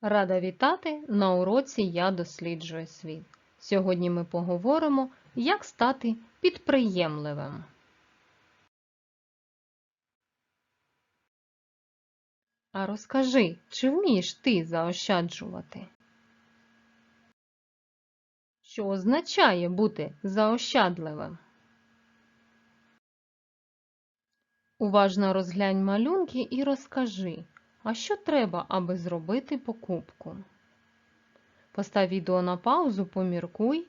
Рада вітати на уроці Я досліджую світ. Сьогодні ми поговоримо, як стати підприємливим. А розкажи, чи вмієш ти заощаджувати? Що означає бути заощадливим? Уважно розглянь малюнки і розкажи, а що треба, аби зробити покупку? Постав відео на паузу, поміркуй,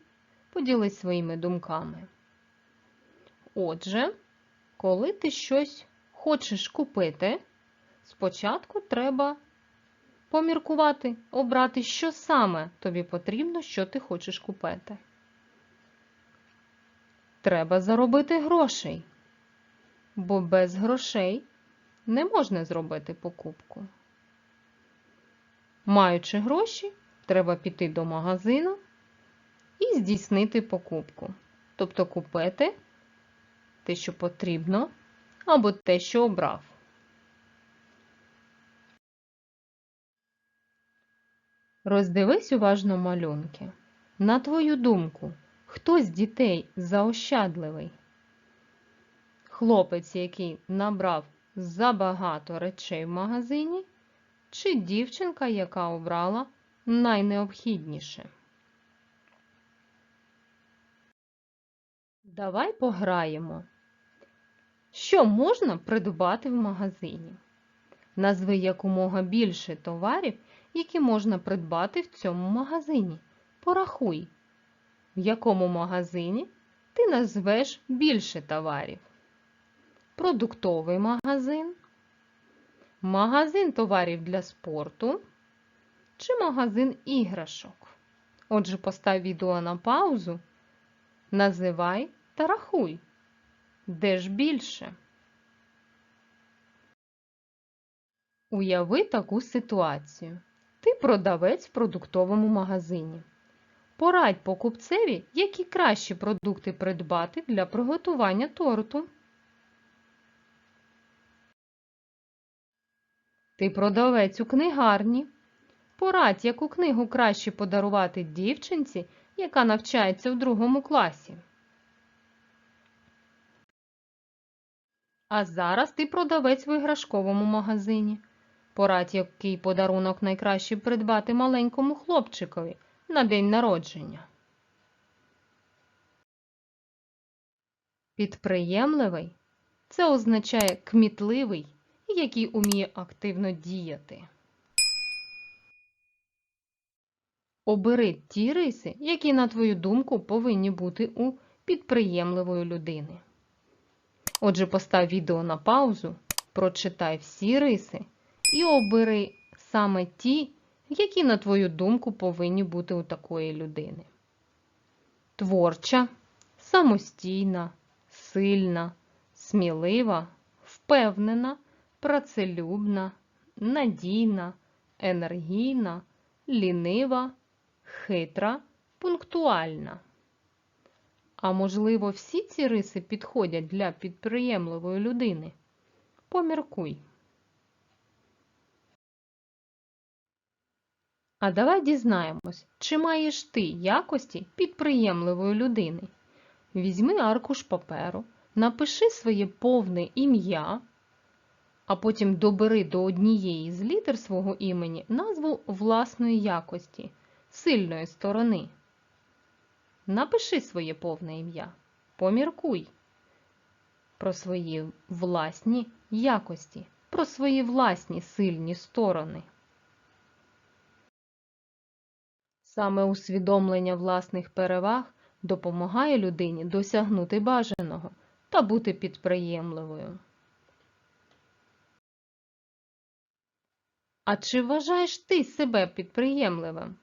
поділись своїми думками. Отже, коли ти щось хочеш купити, спочатку треба поміркувати, обрати, що саме тобі потрібно, що ти хочеш купити. Треба заробити грошей, бо без грошей не можна зробити покупку. Маючи гроші, треба піти до магазину і здійснити покупку. Тобто купити те, що потрібно, або те, що обрав. Роздивись уважно малюнки. На твою думку, хто з дітей заощадливий? Хлопець, який набрав забагато речей в магазині, чи дівчинка, яка обрала найнеобхідніше? Давай пограємо. Що можна придбати в магазині? Назви якомога більше товарів, які можна придбати в цьому магазині. Порахуй, в якому магазині ти назвеш більше товарів. Продуктовий магазин, магазин товарів для спорту чи магазин іграшок. Отже, постав відео на паузу, називай та рахуй, де ж більше. Уяви таку ситуацію. Ти продавець в продуктовому магазині. Порадь покупцеві, які кращі продукти придбати для приготування торту. Ти продавець у книгарні. Порадь, яку книгу краще подарувати дівчинці, яка навчається в другому класі. А зараз ти продавець в іграшковому магазині. Порадь, який подарунок найкраще придбати маленькому хлопчикові на день народження. Підприємливий це означає кмітливий, який уміє активно діяти. Обери ті риси, які, на твою думку, повинні бути у підприємливої людини. Отже, постав відео на паузу, прочитай всі риси і обери саме ті, які, на твою думку, повинні бути у такої людини. Творча, самостійна, сильна, смілива, впевнена, працелюбна, надійна, енергійна, лінива, хитра, пунктуальна. А можливо, всі ці риси підходять для підприємливої людини? Поміркуй. А давай дізнаємось, чи маєш ти якості підприємливої людини. Візьми аркуш паперу, напиши своє повне ім'я, а потім добери до однієї з літер свого імені назву власної якості, сильної сторони. Напиши своє повне ім'я, поміркуй про свої власні якості, про свої власні сильні сторони. Саме усвідомлення власних переваг допомагає людині досягнути бажаного та бути підприємливою. А чи вважаєш ти себе підприємливим?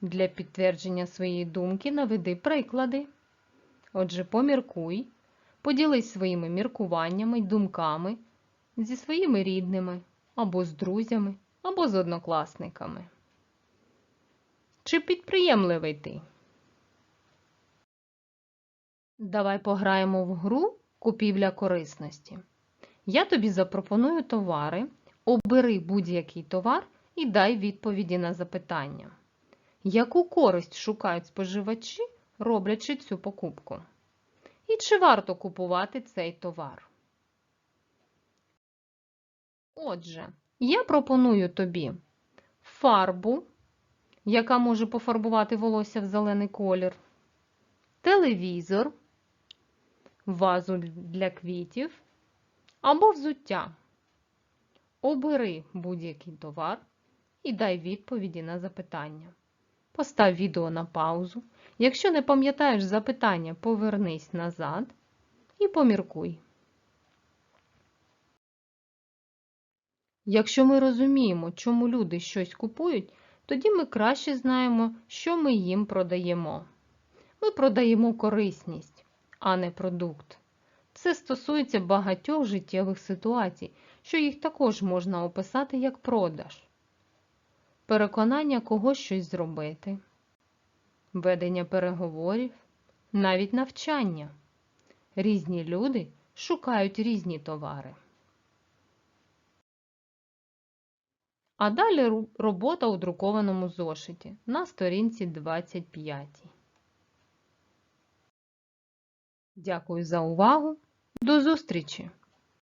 Для підтвердження своєї думки наведи приклади. Отже, поміркуй, поділись своїми міркуваннями й думками зі своїми рідними, або з друзями, або з однокласниками. Чи підприємливий ти? Давай пограємо в гру купівля корисності. Я тобі запропоную товари, обери будь-який товар і дай відповіді на запитання. Яку користь шукають споживачі, роблячи цю покупку? І чи варто купувати цей товар? Отже, я пропоную тобі фарбу, яка може пофарбувати волосся в зелений колір, телевізор, вазу для квітів або взуття. Обери будь-який товар і дай відповіді на запитання. Постав відео на паузу. Якщо не пам'ятаєш запитання, повернись назад і поміркуй. Якщо ми розуміємо, чому люди щось купують, тоді ми краще знаємо, що ми їм продаємо. Ми продаємо корисність, а не продукт. Це стосується багатьох життєвих ситуацій, що їх також можна описати як продаж. Переконання когось щось зробити, ведення переговорів, навіть навчання. Різні люди шукають різні товари. А далі робота у друкованому зошиті на сторінці 25. Дякую за увагу. До зустрічі!